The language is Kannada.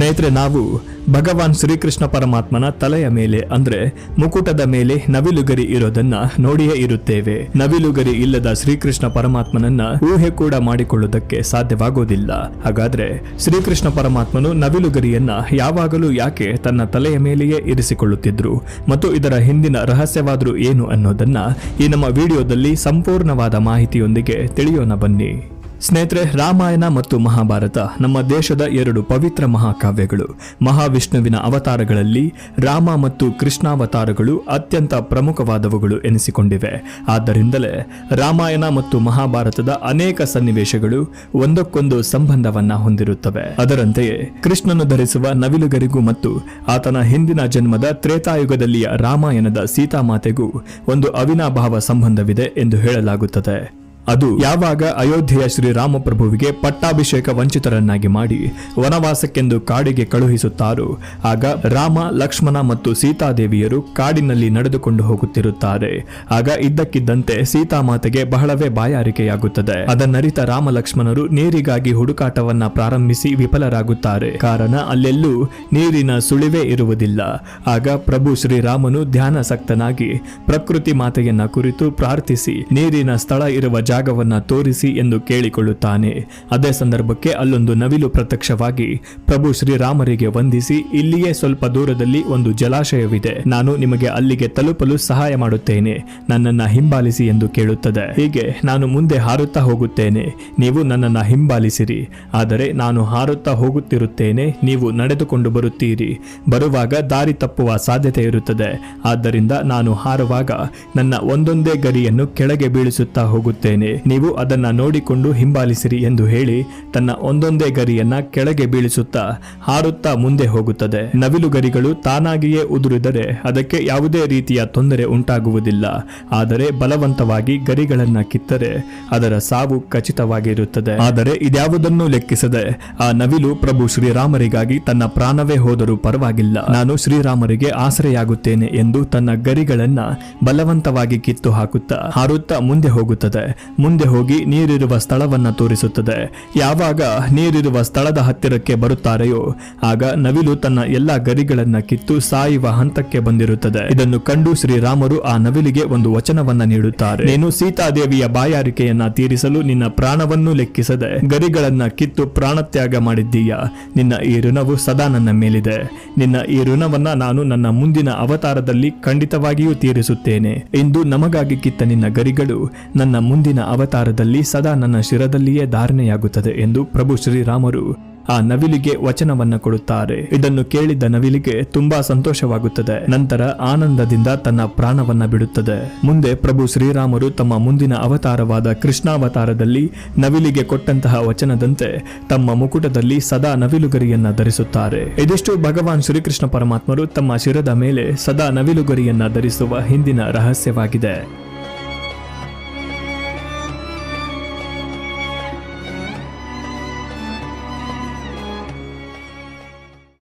ಸ್ನೇಹಿತರೆ, ನಾವು ಭಗವಾನ್ ಶ್ರೀಕೃಷ್ಣ ಪರಮಾತ್ಮನ ತಲೆಯ ಮೇಲೆ, ಅಂದ್ರೆ ಮುಕುಟದ ಮೇಲೆ ನವಿಲುಗರಿ ಇರೋದನ್ನ ನೋಡಿಯೇ ಇರುತ್ತೇವೆ. ನವಿಲುಗರಿ ಇಲ್ಲದ ಶ್ರೀಕೃಷ್ಣ ಪರಮಾತ್ಮನನ್ನ ಊಹೆ ಕೂಡ ಮಾಡಿಕೊಳ್ಳುವುದಕ್ಕೆ ಸಾಧ್ಯವಾಗೋದಿಲ್ಲ ಹಾಗಾದ್ರೆ ಶ್ರೀಕೃಷ್ಣ ಪರಮಾತ್ಮನು ನವಿಲುಗರಿಯನ್ನ ಯಾವಾಗಲೂ ಯಾಕೆ ತನ್ನ ತಲೆಯ ಮೇಲೆಯೇ ಇರಿಸಿಕೊಳ್ಳುತ್ತಿದ್ರು? ಮತ್ತು ಇದರ ಹಿಂದಿನ ರಹಸ್ಯವಾದ್ರೂ ಏನು ಅನ್ನೋದನ್ನ ಈ ನಮ್ಮ ವಿಡಿಯೋದಲ್ಲಿ ಸಂಪೂರ್ಣವಾದ ಮಾಹಿತಿಯೊಂದಿಗೆ ತಿಳಿಯೋಣ ಬನ್ನಿ. ಸ್ನೇಹಿತರೆ, ರಾಮಾಯಣ ಮತ್ತು ಮಹಾಭಾರತ ನಮ್ಮ ದೇಶದ ಎರಡು ಪವಿತ್ರ ಮಹಾಕಾವ್ಯಗಳು. ಮಹಾವಿಷ್ಣುವಿನ ಅವತಾರಗಳಲ್ಲಿ ರಾಮ ಮತ್ತು ಕೃಷ್ಣಾವತಾರಗಳು ಅತ್ಯಂತ ಪ್ರಮುಖವಾದವುಗಳು ಎನಿಸಿಕೊಂಡಿವೆ. ಆದ್ದರಿಂದಲೇ ರಾಮಾಯಣ ಮತ್ತು ಮಹಾಭಾರತದ ಅನೇಕ ಸನ್ನಿವೇಶಗಳು ಒಂದಕ್ಕೊಂದು ಸಂಬಂಧವನ್ನ ಹೊಂದಿರುತ್ತವೆ. ಅದರಂತೆಯೇ ಕೃಷ್ಣನು ಧರಿಸುವ ನವಿಲುಗರಿಗೂ ಮತ್ತು ಆತನ ಹಿಂದಿನ ಜನ್ಮದ ತ್ರೇತಾಯುಗದಲ್ಲಿಯ ರಾಮಾಯಣದ ಸೀತಾಮಾತೆಗೂ ಒಂದು ಅವಿನಾಭಾವ ಸಂಬಂಧವಿದೆ ಎಂದು ಹೇಳಲಾಗುತ್ತದೆ. ಅದು ಯಾವಾಗ ಅಯೋಧ್ಯೆಯ ಶ್ರೀರಾಮಪ್ರಭುವಿಗೆ ಪಟ್ಟಾಭಿಷೇಕ ವಂಚಿತರನ್ನಾಗಿ ಮಾಡಿ ವನವಾಸಕ್ಕೆಂದು ಕಾಡಿಗೆ ಕಳುಹಿಸುತ್ತಾರೋ, ಆಗ ರಾಮ, ಲಕ್ಷ್ಮಣ ಮತ್ತು ಸೀತಾದೇವಿಯರು ಕಾಡಿನಲ್ಲಿ ನಡೆದುಕೊಂಡು ಹೋಗುತ್ತಿರುತ್ತಾರೆ. ಆಗ ಇದ್ದಕ್ಕಿದ್ದಂತೆ ಸೀತಾಮಾತೆಗೆ ಬಹಳವೇ ಬಾಯಾರಿಕೆಯಾಗುತ್ತದೆ. ಅದನ್ನರಿತ ರಾಮ ಲಕ್ಷ್ಮಣರು ನೀರಿಗಾಗಿ ಹುಡುಕಾಟವನ್ನ ಪ್ರಾರಂಭಿಸಿ ವಿಫಲರಾಗುತ್ತಾರೆ. ಕಾರಣ ಅಲ್ಲೆಲ್ಲೂ ನೀರಿನ ಸುಳಿವೇ ಇರುವುದಿಲ್ಲ. ಆಗ ಪ್ರಭು ಶ್ರೀರಾಮನು ಧ್ಯಾನಾಸಕ್ತನಾಗಿ ಪ್ರಕೃತಿ ಮಾತೆಯನ್ನ ಕುರಿತು ಪ್ರಾರ್ಥಿಸಿ ನೀರಿನ ಸ್ಥಳ ಇರುವ ಜಾಗವನ್ನ ತೋರಿಸಿ ಎಂದು ಕೇಳಿಕೊಳ್ಳುತ್ತಾನೆ. ಅದೇ ಸಂದರ್ಭಕ್ಕೆ ಅಲ್ಲೊಂದು ನವಿಲು ಪ್ರತ್ಯಕ್ಷವಾಗಿ, ಪ್ರಭು ಶ್ರೀರಾಮರಿಗೆ ವಂದಿಸಿ, ಇಲ್ಲಿಯೇ ಸ್ವಲ್ಪ ದೂರದಲ್ಲಿ ಒಂದು ಜಲಾಶಯವಿದೆ. ನಾನು ನಿಮಗೆ ಅಲ್ಲಿಗೆ ತಲುಪಲು ಸಹಾಯ ಮಾಡುತ್ತೇನೆ. ನನ್ನನ್ನ ಹಿಂಬಾಲಿಸಿ ಎಂದು ಕೇಳುತ್ತದೆ. ಹೀಗೆ ನಾನು ಮುಂದೆ ಹಾರುತ್ತಾ ಹೋಗುತ್ತೇನೆ. ನೀವು ನನ್ನನ್ನ ಹಿಂಬಾಲಿಸಿರಿ. ಆದರೆ ನಾನು ಹಾರುತ್ತಾ ಹೋಗುತ್ತಿರುತ್ತೇನೆ. ನೀವು ನಡೆದುಕೊಂಡು ಬರುತ್ತೀರಿ. ಬರುವಾಗ ದಾರಿ ತಪ್ಪುವ ಸಾಧ್ಯತೆ ಇರುತ್ತದೆ. ಆದ್ದರಿಂದ ನಾನು ಹಾರುವಾಗ ನನ್ನ ಒಂದೊಂದೇ ಗರಿಯನ್ನು ಕೆಳಗೆ ಬೀಳಿಸುತ್ತಾ ಹೋಗುತ್ತೇನೆ. ನೀವು ಅದನ್ನ ನೋಡಿಕೊಂಡು ಹಿಂಬಾಲಿಸಿರಿ ಎಂದು ಹೇಳಿ ತನ್ನ ಒಂದೊಂದೇ ಗರಿಯನ್ನ ಕೆಳಗೆ ಬೀಳಿಸುತ್ತಾ ಹಾರುತ್ತಾ ಮುಂದೆ ಹೋಗುತ್ತದೆ. ನವಿಲು ಗರಿಗಳು ತಾನಾಗಿಯೇ ಉದುರಿದರೆ ಅದಕ್ಕೆ ಯಾವುದೇ ರೀತಿಯ ತೊಂದರೆ ಉಂಟಾಗುವುದಿಲ್ಲ. ಆದರೆ ಬಲವಂತವಾಗಿ ಗರಿಗಳನ್ನ ಕಿತ್ತರೆ ಅದರ ಸಾವು ಖಚಿತವಾಗಿರುತ್ತದೆ. ಆದರೆ ಇದ್ಯಾವುದನ್ನು ಲೆಕ್ಕಿಸದೆ ಆ ನವಿಲು ಪ್ರಭು ಶ್ರೀರಾಮರಿಗಾಗಿ ತನ್ನ ಪ್ರಾಣವೇ ಹೋದರೂ ಪರವಾಗಿಲ್ಲ. ನಾನು ಶ್ರೀರಾಮರಿಗೆ ಆಸರೆಯಾಗುತ್ತೇನೆ ಎಂದು ತನ್ನ ಗರಿಗಳನ್ನ ಬಲವಂತವಾಗಿ ಕಿತ್ತು ಹಾಕುತ್ತಾ ಹಾರುತ್ತಾ ಮುಂದೆ ಹೋಗುತ್ತದೆ. ಮುಂದೆ ಹೋಗಿ ನೀರಿರುವ ಸ್ಥಳವನ್ನ ತೋರಿಸುತ್ತದೆ. ಯಾವಾಗ ನೀರಿರುವ ಸ್ಥಳದ ಹತ್ತಿರಕ್ಕೆ ಬರುತ್ತಾರೆಯೋ, ಆಗ ನವಿಲು ತನ್ನ ಎಲ್ಲಾ ಗರಿಗಳನ್ನ ಕಿತ್ತು ಸಾಯುವ ಹಂತಕ್ಕೆ ಬಂದಿರುತ್ತದೆ. ಇದನ್ನು ಕಂಡು ಶ್ರೀರಾಮರು ಆ ನವಿಲಿಗೆ ಒಂದು ವಚನವನ್ನ ನೀಡುತ್ತಾರೆ. ನೀನು ಸೀತಾದೇವಿಯ ಬಾಯಾರಿಕೆಯನ್ನ ತೀರಿಸಲು ನಿನ್ನ ಪ್ರಾಣವನ್ನು ಲೆಕ್ಕಿಸದೆ, ಗರಿಗಳನ್ನ ಕಿತ್ತು ಪ್ರಾಣತ್ಯಾಗ ಮಾಡಿದ್ದೀಯ? ನಿನ್ನ ಈ ಋಣವು ಸದಾ ನನ್ನ ಮೇಲಿದೆ. ನಿನ್ನ ಈ ಋಣವನ್ನ ನಾನು ನನ್ನ ಮುಂದಿನ ಅವತಾರದಲ್ಲಿ ಖಂಡಿತವಾಗಿಯೂ ತೀರಿಸುತ್ತೇನೆ. ಇಂದು ನಮಗಾಗಿ ಕಿತ್ತ ನಿನ್ನ ಗರಿಗಳು, ನನ್ನ ಮುಂದಿನ ಅವತಾರದಲ್ಲಿ ಸದಾ ನನ್ನ ಶಿರದಲ್ಲಿಯೇ ಧಾರಣೆಯಾಗುತ್ತದೆ ಎಂದು ಪ್ರಭು ಶ್ರೀರಾಮರು ಆ ನವಿಲಿಗೆ ವಚನವನ್ನ ಕೊಡುತ್ತಾರೆ. ಇದನ್ನು ಕೇಳಿದ ನವಿಲಿಗೆ ತುಂಬಾ ಸಂತೋಷವಾಗುತ್ತದೆ. ನಂತರ ಆನಂದದಿಂದ ತನ್ನ ಪ್ರಾಣವನ್ನ ಬಿಡುತ್ತದೆ. ಮುಂದೆ ಪ್ರಭು ಶ್ರೀರಾಮರು ತಮ್ಮ ಮುಂದಿನ ಅವತಾರವಾದ ಕೃಷ್ಣಾವತಾರದಲ್ಲಿ ನವಿಲಿಗೆ ಕೊಟ್ಟಂತಹ ವಚನದಂತೆ ತಮ್ಮ ಮುಕುಟದಲ್ಲಿ ಸದಾ ನವಿಲುಗರಿಯನ್ನ ಧರಿಸುತ್ತಾರೆ. ಇದಿಷ್ಟು ಭಗವಾನ್ ಶ್ರೀಕೃಷ್ಣ ಪರಮಾತ್ಮರು ತಮ್ಮ ಶಿರದ ಮೇಲೆ ಸದಾ ನವಿಲುಗರಿಯನ್ನ ಧರಿಸುವ ಹಿಂದಿನ ರಹಸ್ಯವಾಗಿದೆ.